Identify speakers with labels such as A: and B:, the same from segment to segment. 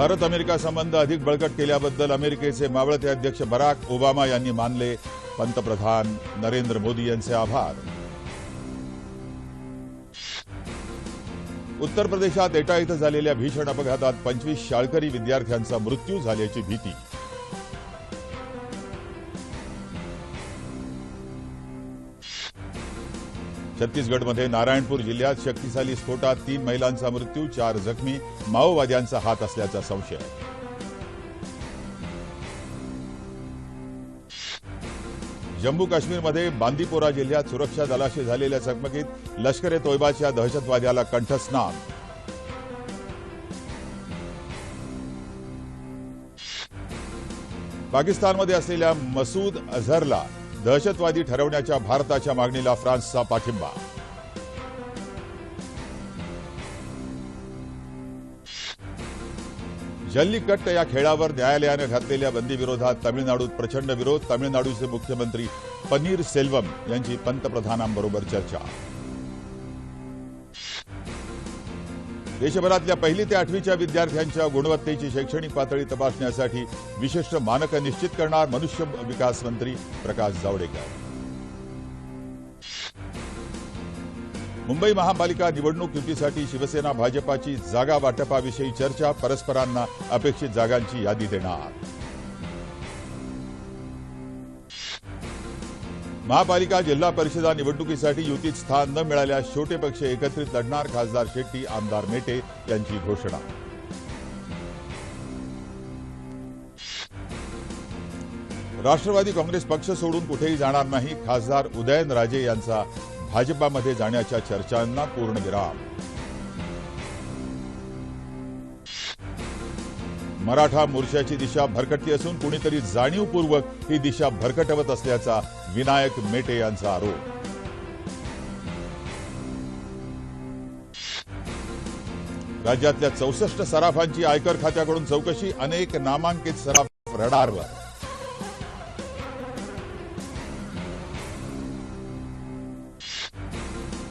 A: Bharat America संबंध अधिक बळकट केल्याबद्दल अमेरिकेचे मावळते अध्यक्ष बराक ओबामा यांनी मानले. पंतप्रधान नरेंद्र मोदी यांचे आभार. उत्तर प्रदेशात एटा इथं झालेल्या भीषण अपघातात पंचवीस शाळकरी विद्यार्थ्यांचा मृत्यू झाल्याची भीती. छत्तीसगडमध्ये नारायणपूर जिल्ह्यात शक्तिशाली स्फोटात तीन महिलांचा मृत्यू चार जखमी माओवाद्यांचा हात असल्याचा संशय. जम्मू काश्मीरमध्ये बांदीपोरा जिल्ह्यात सुरक्षा दलाशी झालेल्या चकमकीत लष्कर ए तोयबाच्या दहशतवाद्याला कंठस्नान. पाकिस्तानमध्ये असलेल्या मसूद अझहरला दहशतवादी ठरवण्याच्या भारताच्या मागणीला फ्रान्सचा पाठिंबा. जल्लीकट्ट या खेळावर न्यायालयानं घातलेल्या बंदीविरोधात तामिळनाडूत प्रचंड विरोध. तामिळनाडूचे मुख्यमंत्री पनीर सेल्वम यांची पंतप्रधानांबरोबर चर्चा. देशभरातल्या पहिली ते आठवीच्या विद्यार्थ्यांच्या गुणवत्तेची शैक्षणिक पातळी तपासण्यासाठी विशिष्ट मानकं निश्चित करणार मनुष्य विकास मंत्री प्रकाश जावडेकर. मुंबई महापालिका निवडणूक युतीसाठी शिवसेना भाजपाची जागा वाटपाविषयी चर्चा परस्परांना अपेक्षित जागांची यादी देणार. महापालिका जिल्हा परिषदा निवडणुकीसाठी युतीत स्थान न मिळाल्यास छोटे पक्ष एकत्रित लढणार खासदार शेट्टी आमदार मेटे यांची घोषणा. राष्ट्रवादी काँग्रेस पक्ष सोडून कुठेही जाणार नाही. खासदार उदयनराजे यांचा भाजपामध्ये जाण्याच्या चर्चांना पूर्णविराम. मराठा मोर्चाची दिशा भरकटली असून कुणीतरी जाणीवपूर्वक ही दिशा भरकटवत असल्याचा विनायक मेटे यांचा आरोप. राज्यातल्या चौसष्ट सराफांची आयकर खात्याकडून चौकशी अनेक नामांकित सराफ रडारवर.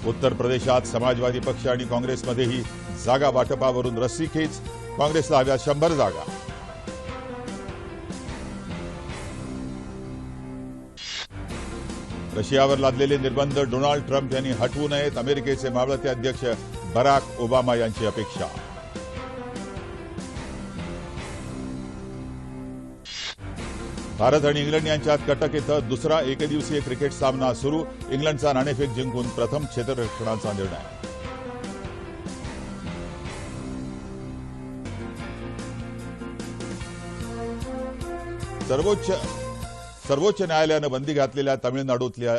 A: उत्तर प्रदेशात समाजवादी पक्ष आणि काँग्रेसमध्येही जागा वाटपावरून रस्सीखेच काँग्रेसला हव्या शंभर जागा. रशियावर लादलेले निर्बंध डोनाल्ड ट्रम्प यांनी हटवू नयेत. अमेरिकेचे मावळते अध्यक्ष बराक ओबामा यांची अपेक्षा. भारत आणि इंग्लंड यांच्यात कटक इथं दुसरा एकदिवसीय क्रिकेट सामना सुरू. इंग्लंडचा नाणेफेक जिंकून प्रथम क्षेत्ररक्षणाचा निर्णय. सर्वोच्च सर्वोच्च न्यायालयानं बंदी घातलेल्या तामिळनाडूतल्या